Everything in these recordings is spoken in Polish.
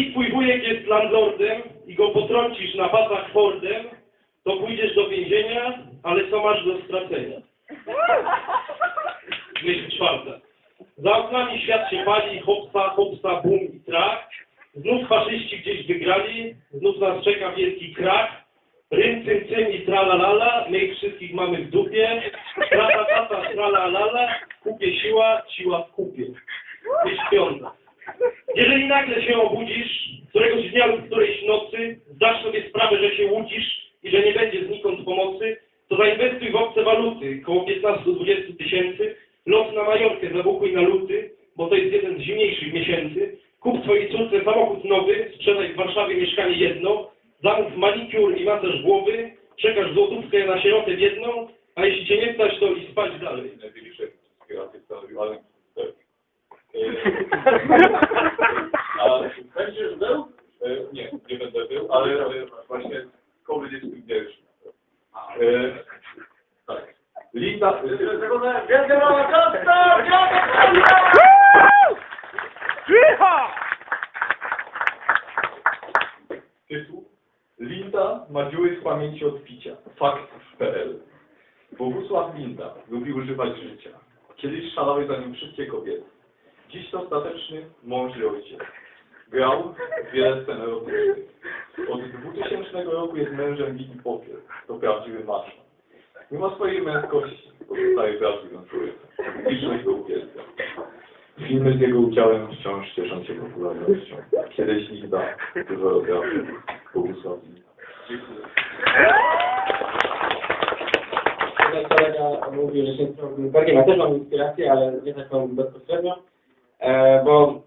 jeżeli twój wujek jest landlordem i go potrącisz na pasach Fordem, to pójdziesz do więzienia, ale co masz do stracenia? Myśl czwarta. Za oknami świat się pali, hopsa, hopsa, bum i trach. Znów faszyści gdzieś wygrali, znów nas czeka wielki krach. Rym, cym, cym i tralalala, my ich wszystkich mamy w dupie. Trata, tata, tralalala, kupie siła, siła w kupie. Myśl piąta. Jeżeli nagle się obudzisz, któregoś dnia lub którejś nocy, zdasz sobie sprawę, że się łudzisz i że nie będzie znikąd pomocy, to zainwestuj w obce waluty, koło 15-20 tysięcy, lot na Majorkę zabukuj na luty, bo to jest jeden z zimniejszych miesięcy, kup swojej córce samochód nowy, sprzedaj w Warszawie mieszkanie jedno, zamów manikur i masaż głowy, przekaż złotówkę na sierotę w jedną, a jeśli cię nie stać, to i spać dalej. najbliższe wszystkie racje stanowił, ale tak. A będziesz był? E, Nie, nie będę był, ale e, właśnie W pierwszym. E, Tak. Wielkie brawa, Kacper! Tytuł Linda ma dziury z pamięci od picia. Fakt.pl Bogusław Linda lubi używać życia. Kiedyś szalały za nim wszystkie kobiety. Dziś to stateczny mąż i ojciec. Grał w wiele scen erotycznych. Od 2000 roku jest mężem Wiki Popiel. To prawdziwy masz. Mimo swojej męskości pozostaje prawdziwym człowiekiem. Liczność go uwielbia. Filmy z jego udziałem wciąż cieszą się popularnością. Kiedyś Linda dużo robiła. Bogusław Linda. Dziękuję. Kolega mówił, że się Bergiem. Ja też mam inspirację, ale nie taką bezpośrednio, e, bo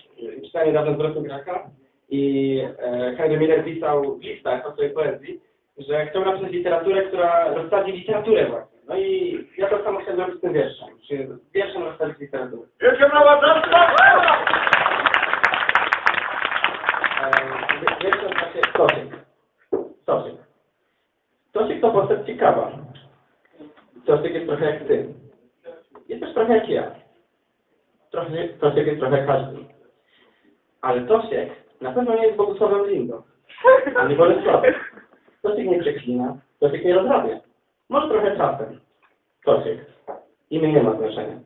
czytałem niedawno zwrotu Graka i e, Henry Miller pisał w listach o swojej poezji, że chciał napisać literaturę, która rozsadzi literaturę właśnie. No i ja to samo chciałem zrobić z tym wierszem, czyli wierszem rozsadzić literaturę. Wielkie brawa, Kacper! E, Wierszem właśnie Stosiek. Stosiek. Stosiek to postać ciekawa. Stosiek jest trochę jak ty. Jest też trochę jak ja. Trochę, jest trochę jak każdy. Ale Tosiek na pewno nie jest Bogusławem Lindo. Ani Bolesławem. Tosiek nie przeklina. Tosiek nie rozrabia. Może trochę czasem. Tosiek. Imię nie ma znaczenia.